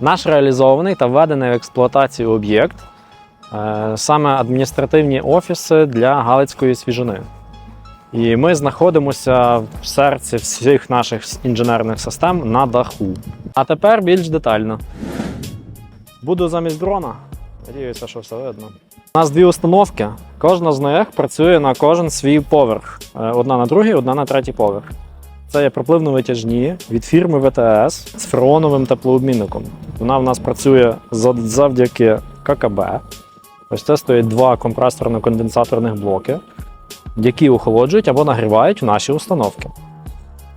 Наш реалізований та введений в експлуатацію об'єкт е, саме адміністративні офіси для Галицької свіжини. І ми знаходимося в серці всіх наших інженерних систем на даху. А тепер більш детально. Буду замість дрона. Надіюся, що все видно. У нас дві установки. Кожна з них працює на кожен свій поверх. Е, Одна на другий, одна на третій поверх. Це є пропливно-витяжні від фірми ВТС з фреоновим теплообмінником. Вона в нас працює завдяки ККБ. Ось це стоять два компресорно-конденсаторних блоки, які охолоджують або нагрівають наші установки.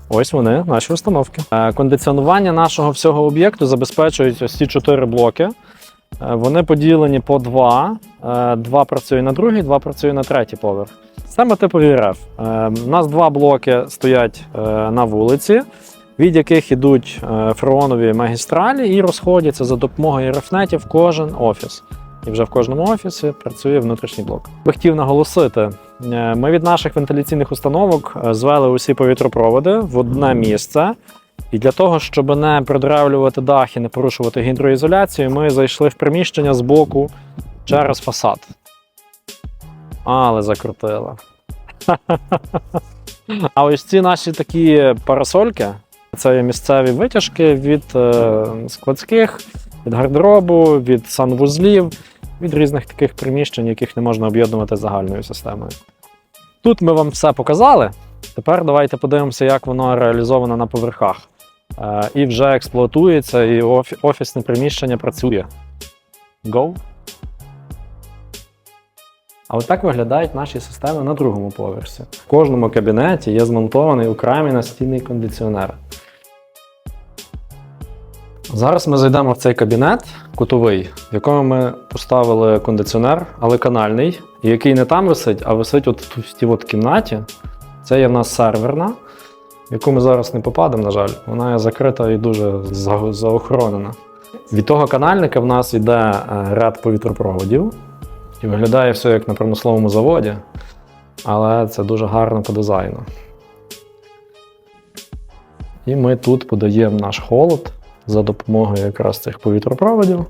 Ось вони, наші установки. Е, Кондиціонування нашого всього об'єкту забезпечують ось ці чотири блоки. Е, Вони поділені по два. Е, Два працює на другий, два працює на третій поверх. Саме типові РФ. Е, У нас два блоки стоять е, на вулиці, від яких йдуть е, фреонові магістралі і розходяться за допомогою РФнетів кожен офіс. І вже в кожному офісі працює внутрішній блок. Би хотів наголосити, ми від наших вентиляційних установок звели усі повітропроводи в одне місце. І для того, щоб не продравлювати дах і не порушувати гідроізоляцію, ми зайшли в приміщення з боку через фасад. Але закрутила. А ось ці наші такі парасольки це є місцеві витяжки від е, складських, від гардеробу, від санвузлів, від різних таких приміщень, яких не можна об'єднувати загальною системою. Тут ми вам все показали. Тепер давайте подивимося, як воно реалізовано на поверхах. Е, і вже експлуатується, і офісне приміщення працює. Go! А от так виглядають наші системи на другому поверсі. В кожному кабінеті є змонтований окремий настільний кондиціонер. Зараз ми зайдемо в цей кабінет кутовий, в якому ми поставили кондиціонер, але канальний, який не там висить, а висить от в тій от кімнаті. Це є в нас серверна, в яку ми зараз не попадемо, на жаль. Вона є закрита і дуже заохоронена. Від того канальника в нас йде е, ряд повітропроводів, і виглядає все як на промисловому заводі, але це дуже гарно по дизайну. І ми тут подаємо наш холод за допомогою якраз цих повітропроводів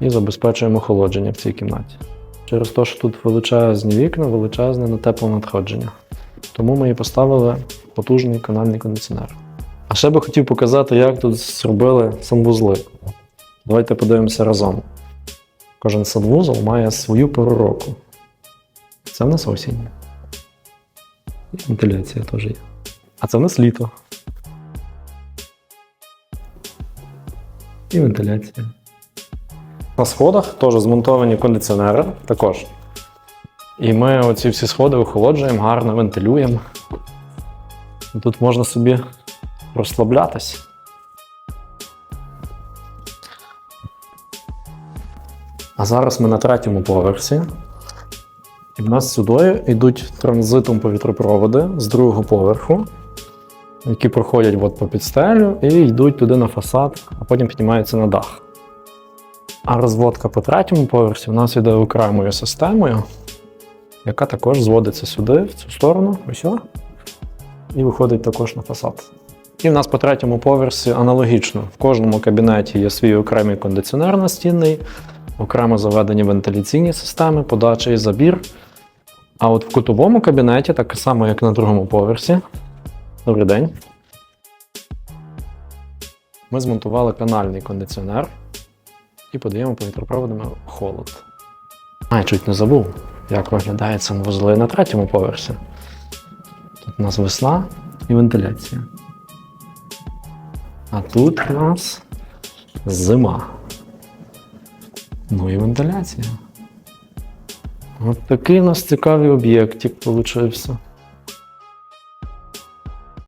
і забезпечуємо охолодження в цій кімнаті. Через те, що тут величезні вікна, величезне на теплонадходження. Тому ми і поставили потужний канальний кондиціонер. А ще би хотів показати, як тут зробили санвузли. Давайте подивимося разом. Кожен санвузол має свою пору року. Це в нас осінь. І вентиляція теж є. А це в нас літо. І вентиляція. На сходах теж змонтовані кондиціонери також. І ми оці всі сходи охолоджуємо, гарно вентилюємо. Тут можна собі розслаблятись. А зараз ми на третьому поверсі. І в нас сюди йдуть транзитом повітропроводи з другого поверху, які проходять от по підстелю і йдуть туди на фасад, а потім піднімаються на дах. А розводка по третьому поверсі у нас йде окремою системою, яка також зводиться сюди, в цю сторону, ось і виходить також на фасад. І в нас по третьому поверсі аналогічно. В кожному кабінеті є свій окремий кондиціонер настінний, окремо заведені вентиляційні системи, подача і забір. А от в кутовому кабінеті, так само, як на другому поверсі. Добрий день. Ми змонтували канальний кондиціонер і подаємо повітропроводами холод. А, я чуть не забув, як виглядають санвузли на третьому поверсі. Тут у нас весна і вентиляція. А тут у нас зима. Ну і вентиляція. От такий у нас цікавий об'єктик получився.